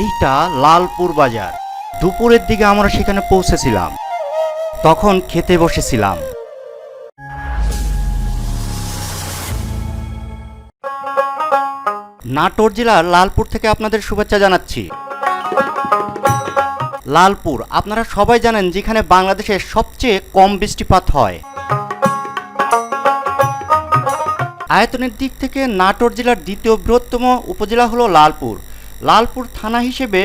এইটা লালপুর বাজার। দুপুরের দিকে আমরা সেখানে পৌঁছেছিলাম। তখন খেতে বসেছিলাম। নাটোর জেলার লালপুর থেকে আপনাদের শুভেচ্ছা জানাচ্ছি। লালপুর, আপনারা সবাই জানেন যেখানে বাংলাদেশের সবচেয়ে কম বৃষ্টিপাত হয়। আয়তনের দিক থেকে নাটোর জেলার দ্বিতীয় বৃহত্তম উপজেলা হলো লালপুর। লালপুর থানা হিসেবে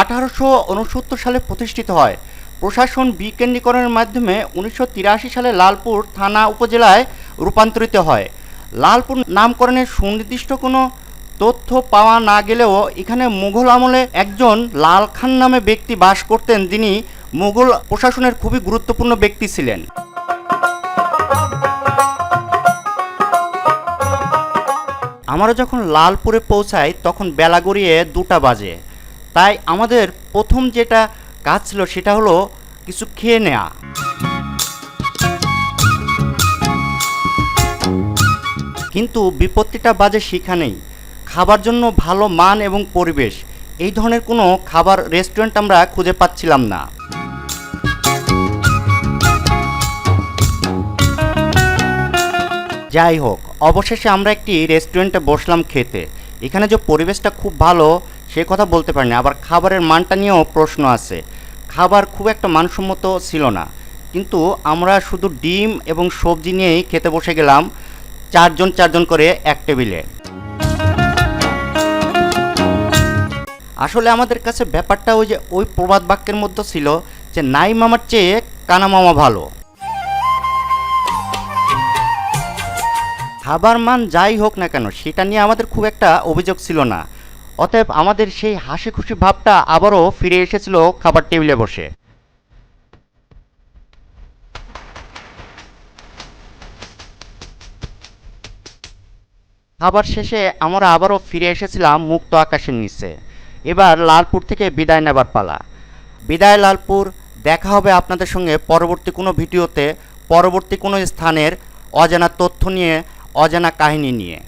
আঠারোশো উনসত্তর সালে প্রতিষ্ঠিত হয়। প্রশাসন বিকেন্দ্রীকরণের মাধ্যমে উনিশশো তিরাশি সালে লালপুর থানা উপজেলায় রূপান্তরিত হয়। লালপুর নামকরণের সুনির্দিষ্ট কোনো তথ্য পাওয়া না গেলেও এখানে মুঘল আমলে একজন লাল খান নামে ব্যক্তি বাস করতেন। যিনি মুঘল প্রশাসনের খুবই গুরুত্বপূর্ণ ব্যক্তি ছিলেন। আমরা যখন লালপুরে পৌঁছাই, তখন বেলা গড়িয়ে দুটা বাজে। তাই আমাদের প্রথম যেটা কাজ ছিল সেটা হলো কিছু খেয়ে নেওয়া কিন্তু বিপত্তিটা বাজে সেখানেই। খাবার জন্য ভালো মান এবং পরিবেশ। এই ধরনের কোনো খাবার রেস্টুরেন্ট আমরা খুঁজে পাচ্ছিলাম না। যাই হোক, অবশেষে আমরা একটি রেস্টুরেন্টে বসলাম খেতে। এখানে যে পরিবেশটা খুব ভালো, সে কথা বলতে পারিনি। আবার খাবারের মানটা নিয়েও প্রশ্ন আছে। খাবার খুব একটা মানসম্মত ছিল না। কিন্তু আমরা শুধু ডিম এবং সবজি নিয়েই খেতে বসে গেলাম, চারজন চারজন করে এক টেবিলে। আসলে আমাদের কাছে ব্যাপারটা ওই যে, ওই প্রবাদ বাক্যের মধ্যে ছিল যে নাই মামার চেয়ে কানা মামা ভালো। খাবার মান যাই হোক না কেন, সেটা নিয়ে আমাদের খুব একটা অভিযোগ ছিল না। অতএব আমাদের সেই হাসি খুশি ভাবটা আবারও ফিরে এসেছিল খাবার টেবিলে বসে। খাবার শেষে আমরা আবারও ফিরে এসেছিলাম মুক্ত আকাশের নিচে। এবার লালপুর থেকে বিদায় নেবার পালা। বিদায় লালপুর, দেখা হবে আপনাদের সঙ্গে পরবর্তী কোনো ভিডিওতে, পরবর্তী কোনো স্থানের অজানা তথ্য নিয়ে অজানা কাহিনী নিয়ে।